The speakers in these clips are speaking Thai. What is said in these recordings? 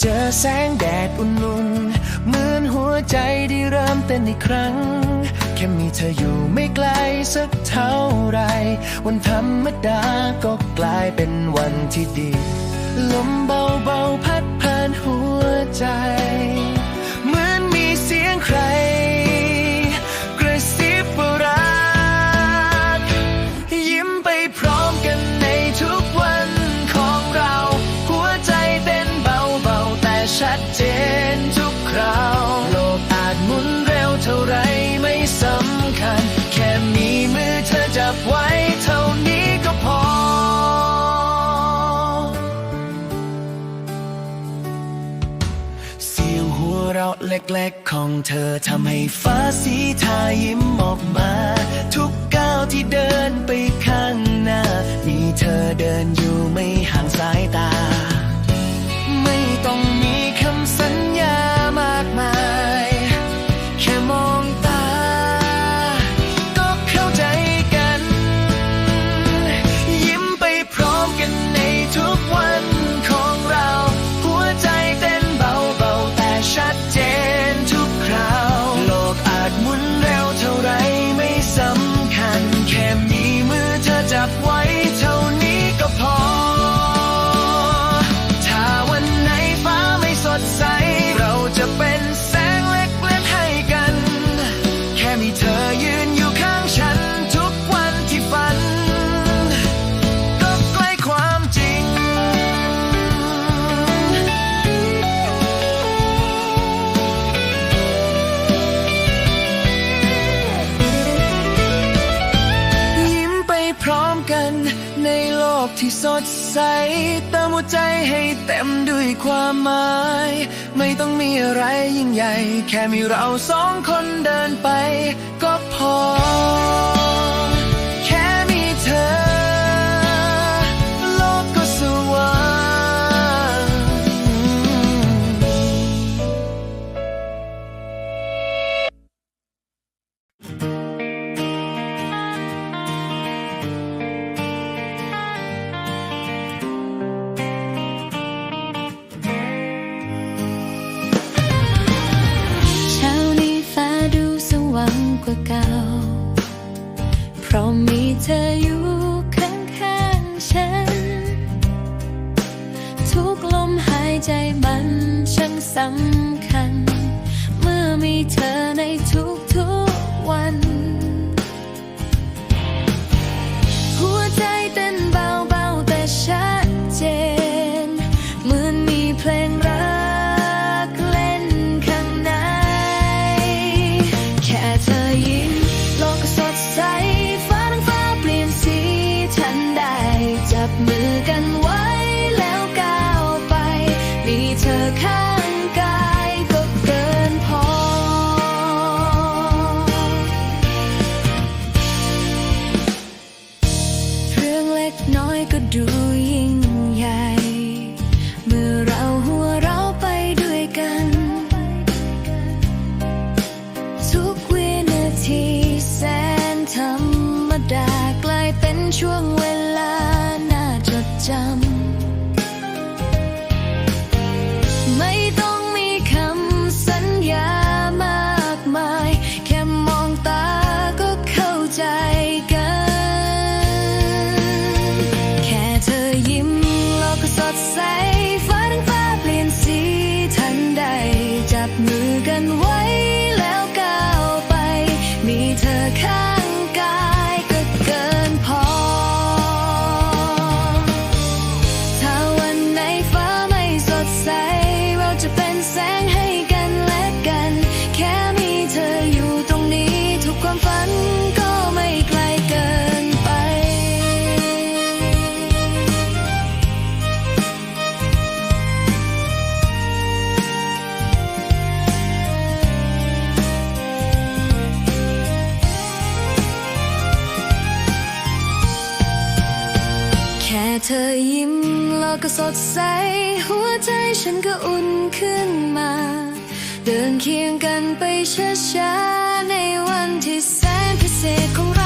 เจอแสงแดดอุ่นลุ่นเหมือนหัวใจได้เริ่มเต้นอีกครั้ง แค่มีเธออยู่ไม่ไกลสักเท่าไร วันธรรมดาก็กลายเป็นวันที่ดี ลมเบาๆพัดผ่านหัวใจ บไว้เท่านี้ก็พอ เสียงหัวเราะเล็กๆของเธอทำให้ฟ้าสีทายิ้มออกมา ทุกก้าวที่เดินไปข้างหน้า มีเธอเดินอยู่ไม่ห่างสายตา ไม่ต้อง ด้วยความหมาย ไม่ต้องมีอะไรยิ่งใหญ่ แค่มีเราสองคนเดินไป ก็พอ เธออยู่ข้างๆฉัน ทุกลมหายใจมันช่างสำ เธอยิ้มแล้วก็สดใส หัวใจฉันก็อุ่นขึ้นมา เดินเคียงกันไปช้าๆในวันที่แสนพิเศษของเรา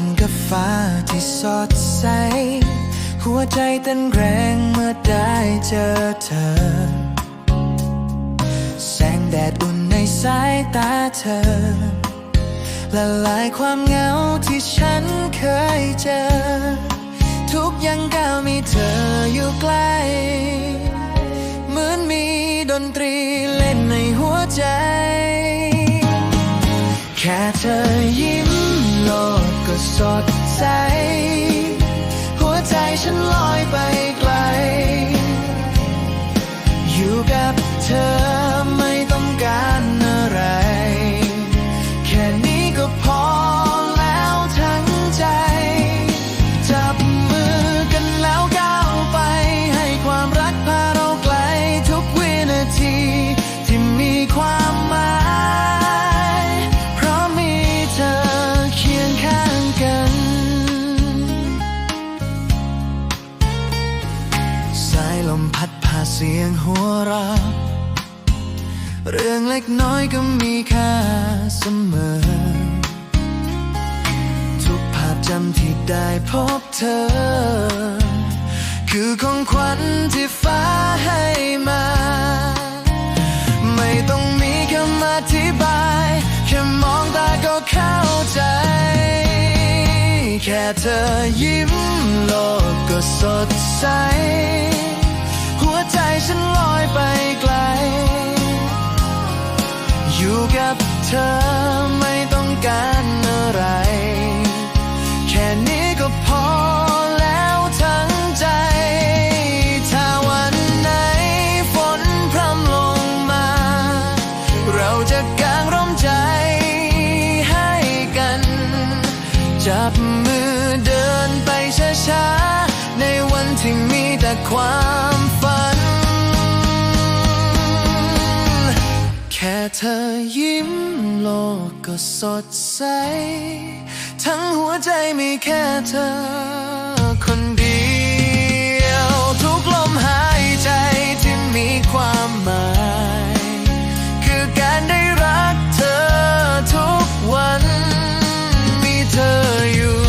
ันกับฟ้าที่สดใส หัวใจเต้นแรงเมื่อได้เจอเธอ แสงแดดอุ่นในสายตาเธอ ละลายความเหงาที่ฉันเคยเจอ ทุกยังก้าวมีเธออยู่ใกล้เหมือนมีดนตรีเล่นในหัวใจ แค่เธอยิ สดใส หัวใจฉันลอยไปไกล อยู่กับเธอ คือของขวัญที่ฟ้าให้มา ไม่ต้องมีคำอธิบาย แค่มองตาก็เข้าใจ แค่เธอยิ้มโลกก็สดใส หัวใจฉันลอยไปไกล อยู่กับเธอไม่ต้องการ ยิ้มโลกก็สดใส ทั้งหัวใจมีแค่เธอคนเดียว ทุกลมหายใจที่มีความหมาย คือการได้รักเธอทุกวัน มีเธออยู่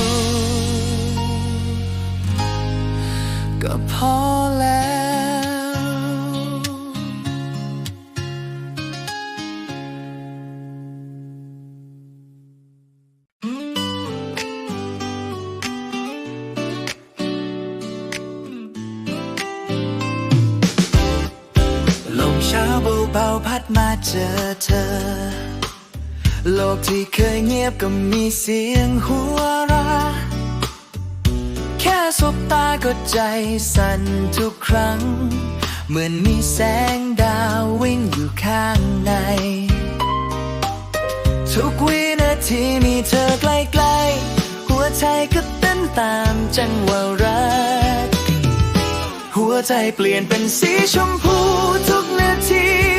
ก็พอ เบาพัดมาเจอเธอ โลกที่เคยเงียบก็มีเสียงหัวเราะแค่สบตาก็ใจสั่นทุกครั้ง เหมือนมีแสงดาววิ่งอยู่ข้างใน ทุกวินาทีมีเธอใกล้ๆ หัวใจก็เต้นตามจังหวะรัก หัวใจเปลี่ยนเป็นสีชมพูทุกนาที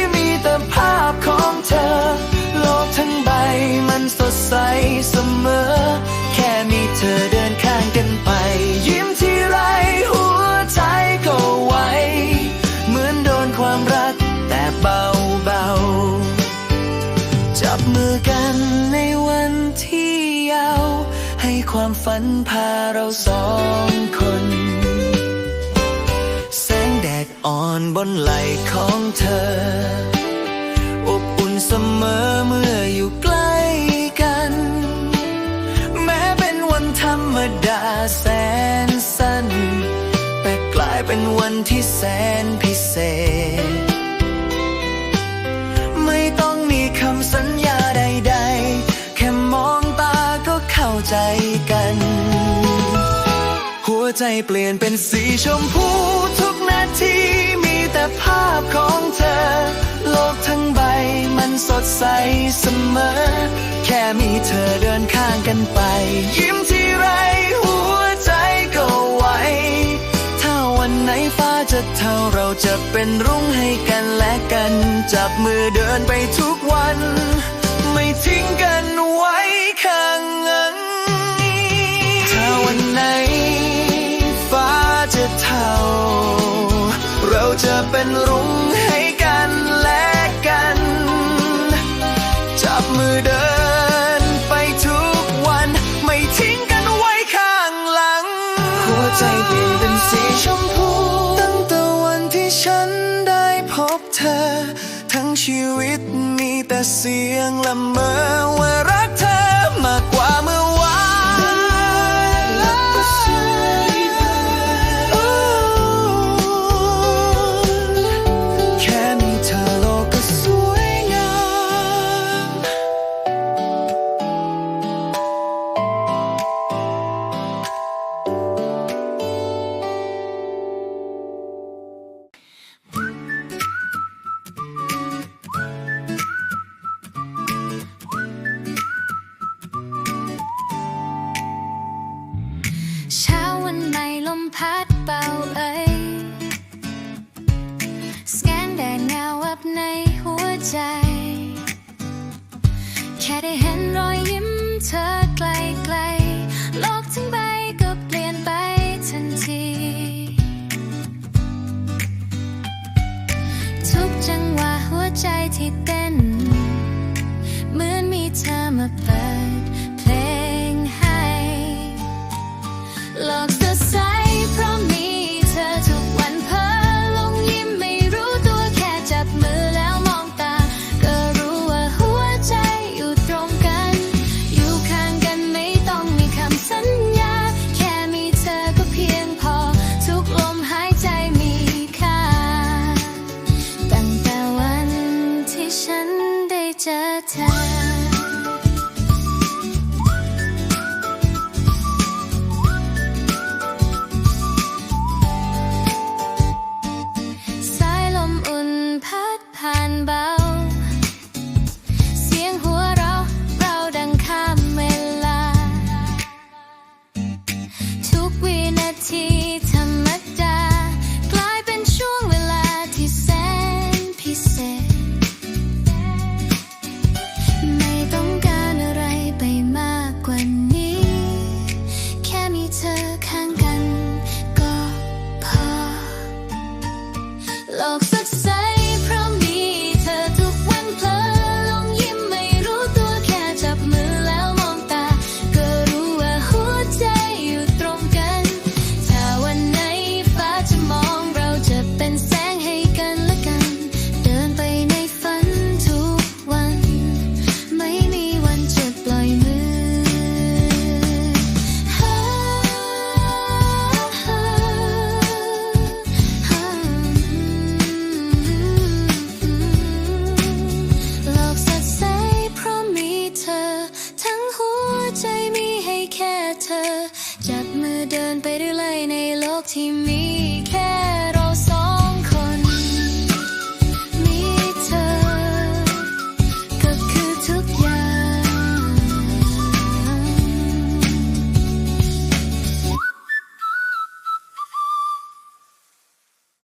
ภาพของเธอ โลกทั้งใบมันสดใสเสมอ แค่มีเธอเดินข้างกันไป ยิ้มที่ไรหัวใจก็ไวเหมือนโดนความรักแต่เบาเบาจับมือกันในวันที่ยาว ให้ความฝันพาเราสองคนแสงแดดอ่อนบนไหล่ของเธอ สมอเมื่ออยู่ใกล้กัน แม้เป็นวันธรรมดาแสนสั้น แต่กลายเป็นวันที่แสนพิเศษ ไม่ต้องมีคำสัญญาใด ๆ แค่มองตาก็เข้าใจกัน หัวใจเปลี่ยนเป็นสีชมพูทุกนาทีมีแต่ภาพของเธอ ใสเสมอ แค่มีเธอเดินข้างกันไป ยิ้มที่ไรหัวใจก็ไหว ถ้าวันไหนฟ้าจะเท่าเราจะเป็นรุ่งให้กันและกัน จับมือเดินไปทุกวัน ไม่ทิ้งกันไว้ข้างนั้นถ้าวันไหนฟ้าจะเท่า เราจะเป็นรุ่ง เสียงละเมอว่า พัดเป่าเอ่ยสแกนแดดเงาวับในหัวใจ แค่ได้เห็นรอยยิ้มเธอไกลไกลโลกทั้งใบก็เปลี่ยนไปทันที ทุกจังหวะหัวใจที่เต้น เหมือนมีเธอมาเปิด team me